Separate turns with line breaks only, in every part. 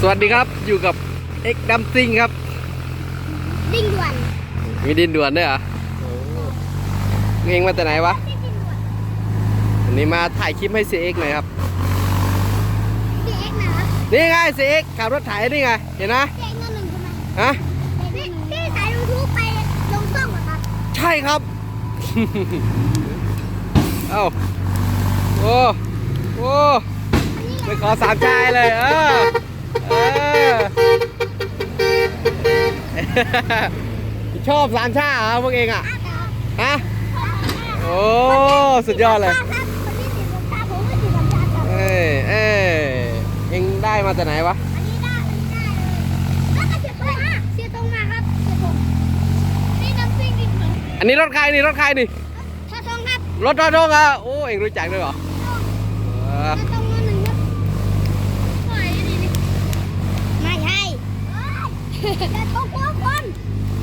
สวัสดีครับอยู่กับเอ็กดัมซิงครับ
ดิ้งด่วน
มีดินด่วนด้วยเหรอเองมาแต่ไหนวะ
ไม่ดิ้งด่วน
วันนี้มาถ่ายคลิปให้เสียเอ็กหน่อยครับ
พี่เอ็กซ์นะครับ
นี่ไงเสียเอ็กขับรถไถนี่ไงเห็นนะ
พี่เอ็กซ์นั่นหนึ่งใช่ไหม
ฮะ
พี่พี่สายยูทูบไปลงช่องเหรอครับ
ใช่ครับ เอ้าโอ้โอ้
อันนี้
ไปขอสามชายเลยเออเออ ชอบสามชาเหรอพวกเองอะฮะโอ้สุดยอดเลย
ครับคนที่ติดลงตาผมก็ติดลงตาครับ
เอ้ยเอ้ยเอ็งได้มาแต่ไหนวะ
อันนี้ได้อันนี้ได้เลยแล้วก็เสียตรงมาเสียตรงมาครับเสียตรงนี่น้ำซิ่งดิเหมือน
อันนี้รถใครนี่รถใครนี่
ชาตรงครับ
รถทอทงอะโอ้เอ็งรู้จักด้วยเหรอเออ
ชาตรงนั่นหนึ่งครับปล่อยดิดิไม่ใช่จะตรงคนคน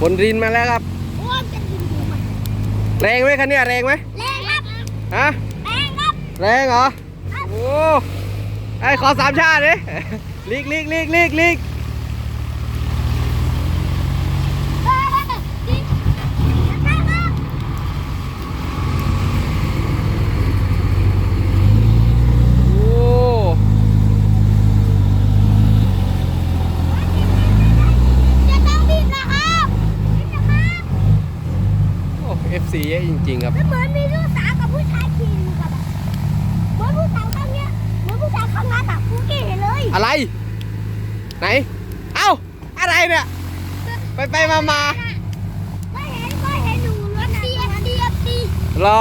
ฝนรินมาแล้วครับ
โอ้ยจะดินดูมัน
แรงไหมคันเนี้ยแรงไหม
แรงครับ
ฮะ
แรงครับ
แรงเหรอ โอ้ไอ้ขอสามชาติดิลีกลีกลีกลีกลีก
เออจริงนะครับ
โอ้
จะต้องบีบนะครับนี่นะครับ
โอ้เอฟ ซีเยอะจริง ๆ ครับ
แล้วเหมือนมีลูกสาวกับผู้ชายขี่อยู่กับเหมือนผู้สาวข้างเนี้ยเหมือนผู้ชายข้างหน้าตักผู้กี้เห็นเลย
อะไร ไหน เอ้า อะไรเนี่ย ไปไปมามา
ก็เห็นก็เห็นอยู่รถดีเอฟดีเอฟดี
เหรอ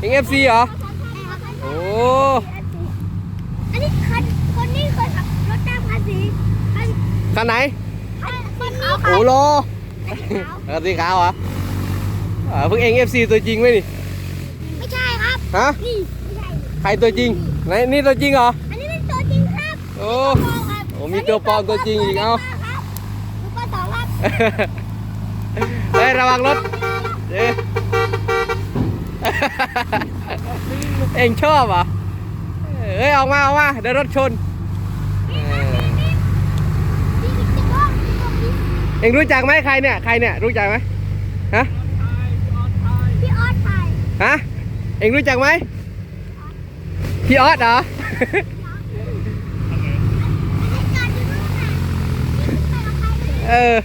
เอ็งเอฟซีเหรอ โอ้
อันนี้คันคนนี้เคยขับรถตามภาษีคัน
คันไหน
คันคนนี้
โอ้โล
ขาว
คันสีขาวเหรอ อ่าเพิ่งเอ็งเอฟซีตัวจริงไหมนี่
ไม่ใช่ครับ
ฮะ
นี่ไม่ใช่
ใครตัวจริงไหนนี่ตัวจริงเหรอ
อันนี้เป็นตัวจริงครับ
โอ้
ปลอมครับ
โอ้มีตัวปลอมตัวจริงอีกเอ้า
ครับลูกปลาสองครับ
เฮ้ยระวังรถเอ๊ะเอ็งชอบเหรอะเฮ้ยออกมาออกมาเดี๋ยวรถชนเออ
นี่คือจะต้องมีตรงนี้
เอ็งรู้จักไหมใครเนี่ยใครเนี่ยรู้จักไหมฮะ
พี่ออสถ่าย
ฮะเอ็งรู้จักไหมพี่ออสเหรอ
อันนี้การที่รู้ค่ะนี่คือใครกับใครเลย
เออ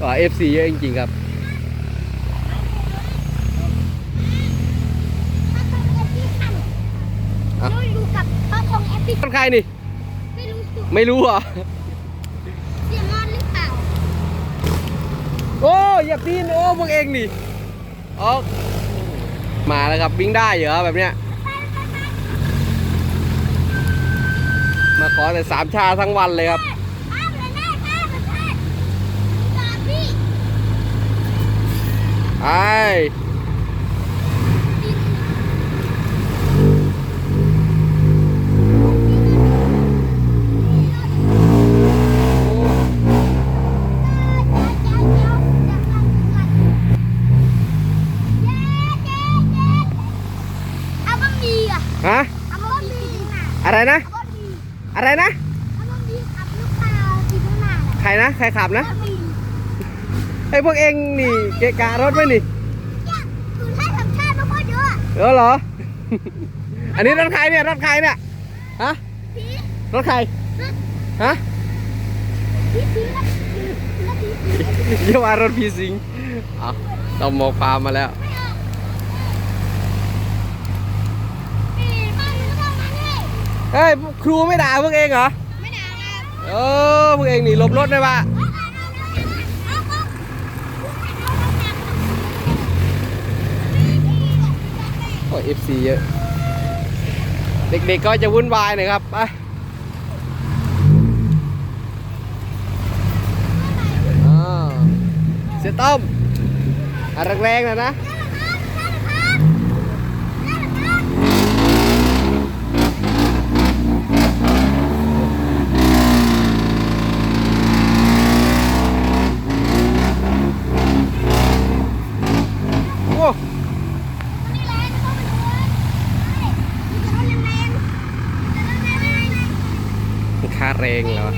ต่อเอฟซีเยอะจริงๆครับ
ถ้าตรงเอฟพี่ขัน
อะ
รู้อยู่กับถ้าตรงเอฟพี่
รถใครนี่
ไม่รู้สึก
ไม่รู้เหรอ
เสียงงอนหรือเปล่า
โอ้ อย่าปีน โอ้ พวกเองนี่อ๋อ มาแล้วครับวิ่งได้เหรอแบบเนี้ย มาขอแต่สามชาทั้งวันเลยครับไอ้ฮะ อะไรนะ อะไรนะ ใครนะ ใครขับนะ ไอ้พวกเองนี่เกะกะรถไหมนี่เออเหรอ อันนี้รถใครเนี่ยรถใครเนี่ย ฮะ รถใคร ฮะเยี่ยมารถพีสิงเอาต้องมองฟาร์มมาแล้วเฮ้ยครูไม่ด่าพวกเองเหรอ เออพวกเองนี่หลบรถได้ปะโอ้เอฟซีเยอะ เด็กๆก็จะวุ่นวายหน่อยครับไปเสียต้มอะแรงๆนะนะ โอ้ ค่าแรงแล้วอะ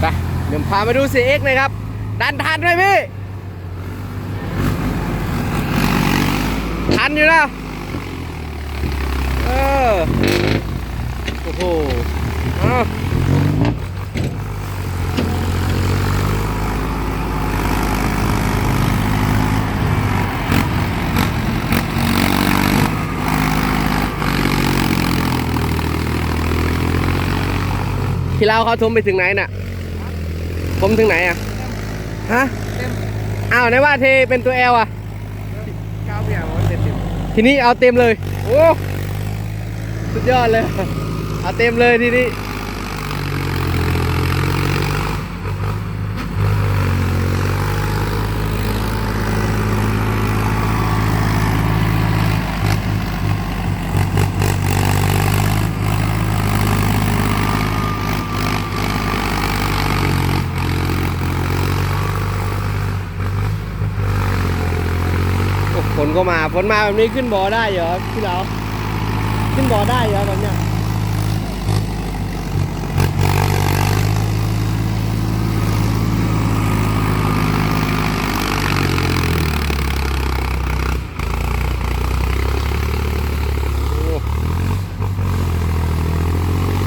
ไปเดี๋ยว พามาดู CX หนะครับ ดันทันไหมพี่ ทันอยู่นะเออโอ้โหเอาพี่เราเขาทุ่มไปถึงไหนน่ะ ผมถึงไหนอะ ฮะอ้าวไหนว่าเทเป็นตัวแอลอะ
ก้าวเบี่ยงมันเต็มสิบ
ทีนี้เอาเต็มเลย โอ้ สุดยอดเลย เอาเต็มเลยทีนี้ โอ้ ฝนก็มาฝนมาแบบนี้ขึ้นบ่อได้เหรอพี่เราขึ้นบ่อได้เหรอแบบเนี้ย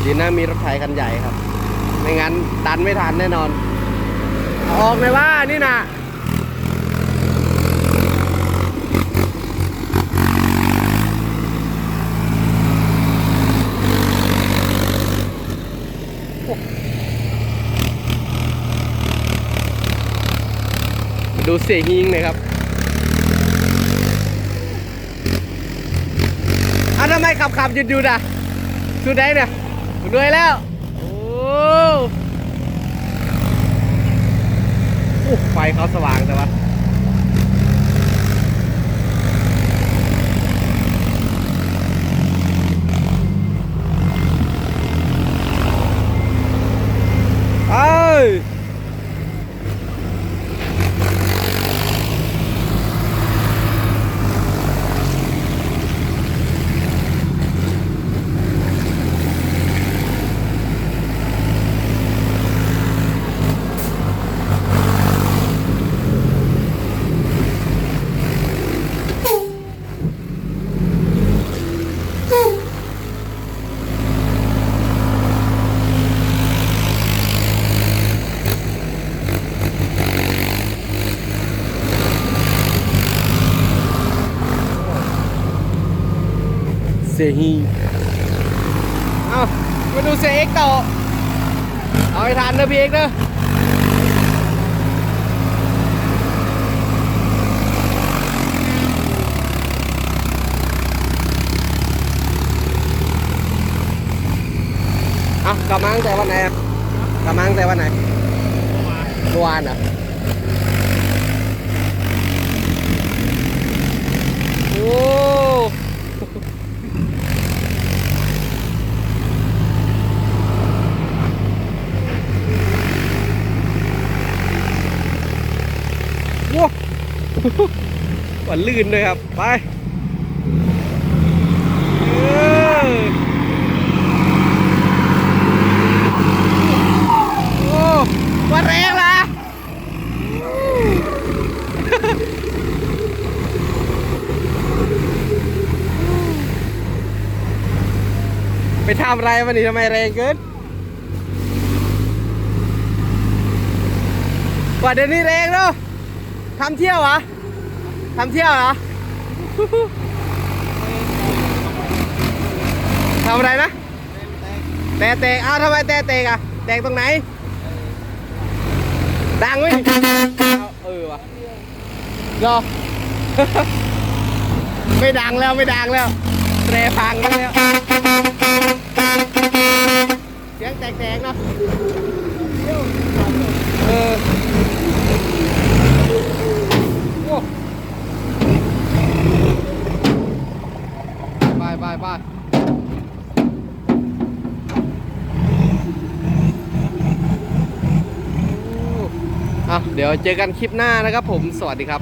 ดีนะมีรถไถคันใหญ่ครับ ไม่งั้นดันไม่ทันแน่นอน อออกเลยว่านี่นะ ดูเสียงยิงหน่อยครับอ้าวทำไมขับขับหยุดหยุดอะสุดได้เนี่ยรวยแล้ว โอ้โอไฟเขาสว่างแต่ว่าเอ้ย เสีย ฮีเอามาดูเสเอ็กต่อ เอาให้ทันนะพี่เอ็กนะเอากลับมาตั้งแต่วันไหนอะกลับมาตั้งแต่วันไหนเมื่อวานเหรอโอ้ ว้าว หวานลื่นเลยครับ ไปโอ้วันแรงละไปทำอะไรมันนี่ทำไมแรงเกินกว่าเดี๋ยวนี้แรงเนาะทำเที่ยวเหรอ ทำเที่ยวเหรอทำอะไรนะ แต่เตกอ้าวทำไมแต่เตกอะแตกตรงไหน ดังไหมเออว่ะรอไม่ดังแล้วไม่ดังแล้วแตรพังบ้างแล้วเสียงแตกๆเนาะเออ โอ้ไปไปไปโอ้อะ เดี๋ยวเจอกันคลิปหน้านะครับผมสวัสดีครับ